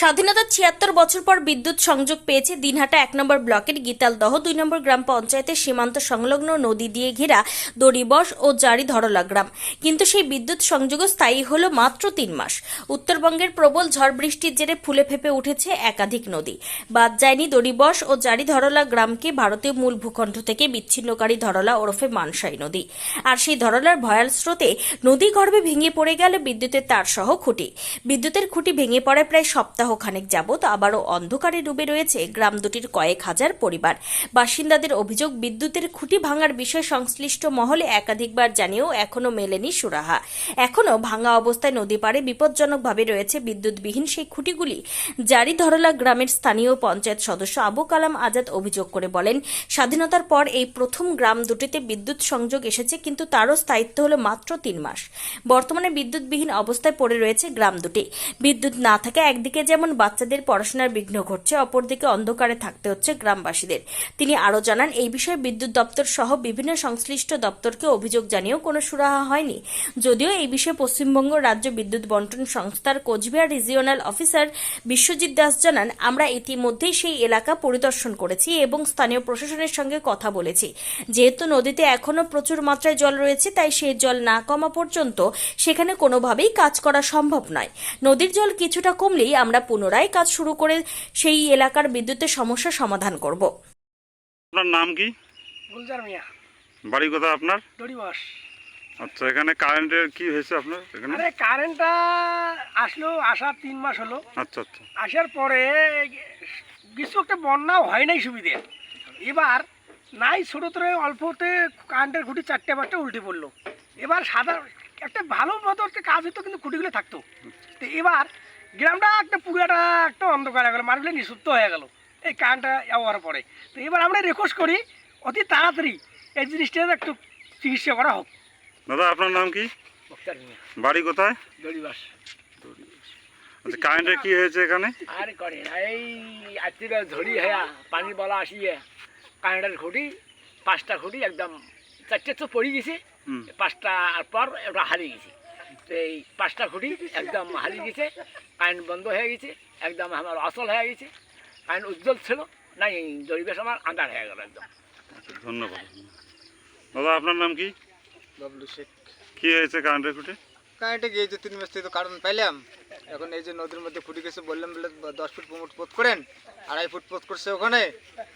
স্বাধীনতার ছিয়াত্তর বছর পর বিদ্যুৎ সংযোগ পেয়েছে দিনহাটা এক নম্বর ব্লকের গীতালদহ, দুই নম্বর গ্রাম পঞ্চায়েতের সীমান্ত সংলগ্ন নদী দিয়ে ঘেরা দড়িবস ও জারি ধরলা গ্রাম। কিন্তু সেই বিদ্যুৎ সংযোগও স্থায়ী হল মাত্র তিন মাস। উত্তরবঙ্গের প্রবল ঝড় বৃষ্টির জেরে ফুলে ফেপে উঠেছে একাধিক নদী। বাদ যায়নি দড়িবস ও জারি ধরলা গ্রামকে ভারতীয় মূল ভূখণ্ড থেকে বিচ্ছিন্নকারী ধরলা ওরফে মানসাই নদী। আর সেই ধরলার ভয়াল স্রোতে নদী গর্ভে ভেঙে পড়ে গেল বিদ্যুতের তার সহ খুঁটি। বিদ্যুতের খুঁটি ভেঙে পড়ায় প্রায় সপ্তাহ খানেক যাবৎ আবারও অন্ধকারে ডুবে রয়েছে গ্রাম দুটির কয়েক হাজার পরিবার। বাসিন্দাদের অভিযোগ, বিদ্যুতের খুঁটি ভাঙার বিষয়ে সংশ্লিষ্ট মহলে একাধিকবার জানিয়েও এখনও মেলেনি সুরাহা। এখনও ভাঙা অবস্থায় নদী পাড়ে বিপজ্জনকভাবে রয়েছে বিদ্যুৎবিহীন সেই খুঁটিগুলি। জারি ধরলা গ্রামের স্থানীয় পঞ্চায়েত সদস্য আবু কালাম আজাদ অভিযোগ করে বলেন, স্বাধীনতার পর এই প্রথম গ্রাম দুটিতে বিদ্যুৎ সংযোগ এসেছে, কিন্তু তারও স্থায়িত্ব হলো মাত্র তিন মাস। বর্তমানে বিদ্যুৎবিহীন অবস্থায় পড়ে রয়েছে গ্রাম দুটি। বিদ্যুৎ না থাকে একদিকে যেমন বাচ্চাদের পড়াশোনার বিঘ্ন ঘটছে, অপরদিকে অন্ধকারে থাকতে হচ্ছে গ্রামবাসীদের। তিনি আরও জানান, এই বিষয়ে বিদ্যুৎ দপ্তর সহ বিভিন্ন সংশ্লিষ্ট দপ্তরকে অভিযোগ জানিয়েও কোনো সুরাহা হয়নি। যদিও এই বিষয়ে পশ্চিমবঙ্গ রাজ্য বিদ্যুৎ বন্টন সংস্থার কোচবিহার রিজিওনাল অফিসার বিশ্বজিৎ দাস জানান, আমরা ইতিমধ্যেই সেই এলাকা পরিদর্শন করেছি এবং স্থানীয় প্রশাসনের সঙ্গে কথা বলেছি। যেহেতু নদীতে এখনও প্রচুর মাত্রায় জল রয়েছে, তাই সেই জল না কমা পর্যন্ত সেখানে কোনোভাবেই কাজ করা সম্ভব নয়। নদীর জল কিছুটা কমলেই আমরা পুনরায় কাজ শুরু করে সেই এলাকার বিদ্যুতের সমস্যা সমাধান করব। আপনার নাম কি? গুলজার মিয়া। বাড়ি কোথায় আপনার? দড়িবাস। আচ্ছা এখানে কারেন্টের কি হয়েছে আপনার এখানে? আরে কারেন্টটা আসলো আসার তিন মাস হলো। আচ্ছা আচ্ছা। আসার পরে কিছু একটা বন্যাও হয় নাই সুবিধে। এবার নাই ছোটো করে অল্পতে কারেন্টের খুঁটি চারটে পাঁচটা উল্টে পড়ল। এবার সাদা একটা ভালো মতো একটা কাজ হতো কিন্তু খুঁটিগুলো থাকতো। তো এবার গ্রামটা একটা পুরাটা একটা অন্ধকার হয়ে গেলো মানুষগুলো নিঃসুপ্ত হয়ে গেল। এই কারেন্টটা হওয়ার পরে। তো এবার আমরা রিকোয়েস্ট করি অতি তাড়াতাড়ি এই জিনিসটা একটু চিকিৎসা করা হোক। দাদা আপনার নাম কি? বাড়ি কোথায়? দড়িবাস। আচ্ছা কারেন্টের কি হয়েছে এখানে? আর করে এই আজকে ধরি হ্যাঁ পানি বলা আসিয়ে কারেন্টের খুঁটি পাঁচটা খুঁটি একদম চারটে তো পড়ে গেছে। পাঁচটা পর ওটা হারিয়ে গেছে। তো এই পাঁচটা খুঁটি একদম হারিয়ে গেছে কারেন্ট বন্ধ হয়ে গেছে একদম আমার অচল হয়ে গেছে কারেন্ট উজ্জ্বল ছিল নাই পরিবেশ আমার আন্ধার হয়ে গেল একদম। আচ্ছা, ধন্যবাদ। দাদা আপনার নাম কি? বাবলু শেখ। কি হয়েছে কারেন্টের খুঁটে? কারেন্টে গিয়েছে তিন মাস থেকে তো কারণ পাইলাম। এখন এই যে নদীর মধ্যে ফুটে গেছে বললাম বলে দশ ফুট পনেরো পোত করেন আড়াই ফুট পোত করছে ওখানে।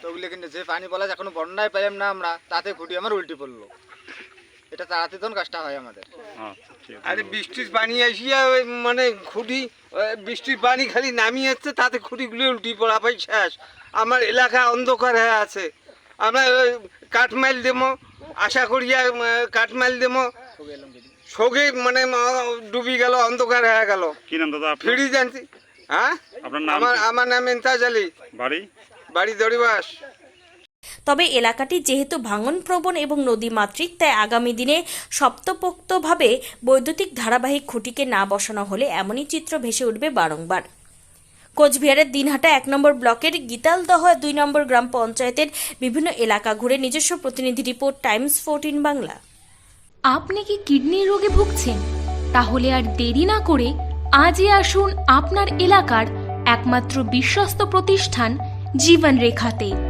তো ওগুলো কিন্তু যে পানি বলা যায় এখনও বন্যায় পাইলাম না আমরা তাতে খুঁটি আমার উল্টে পড়ল। এটা তাড়াতাড়ি তখন কাজটা হয় আমাদের। ঠিক আছে। আরে বৃষ্টির পানি আসিয়া ওই মানে খুঁটি বৃষ্টির পানি খালি নামিয়ে যাচ্ছে তাতে খুঁটিগুলো উল্টি পড়া পাই শেষ। আমার এলাকা অন্ধকার হয়ে আছে। আমরা ওই কাঠমাইল দেবো আশা করিয়া কাঠমাইল দেবো। সগে মানে ডুবি গেল অন্ধকার হয়ে গেল। কি নাম দাদা ফিরি জানছি হ্যাঁ? আমার আমার নাম ইন্তাজ আলী। বাড়ি? বাড়ি দড়িবাস। তবে এলাকাটি যেহেতু ভাঙন প্রবণ এবং নদী মাতৃক তাই আগামী দিনে সপ্তপোক্তভাবে বৈদ্যুতিক ধারাবাহিক খুঁটিকে না বসানো হলে এমনই চিত্র ভেসে উঠবে বারংবার। কোচবিহারের দিনহাটা এক নম্বর ব্লকের গীতালদহ দুই নম্বর গ্রাম পঞ্চায়েতের বিভিন্ন এলাকা ঘুরে নিজস্ব প্রতিনিধি রিপোর্ট, টাইমস ফোরটিন বাংলা। আপনি কি কিডনির রোগে ভুগছেন? তাহলে আর দেরি না করে আজই আসুন আপনার এলাকার একমাত্র বিশ্বস্ত প্রতিষ্ঠান জীবন রেখাতে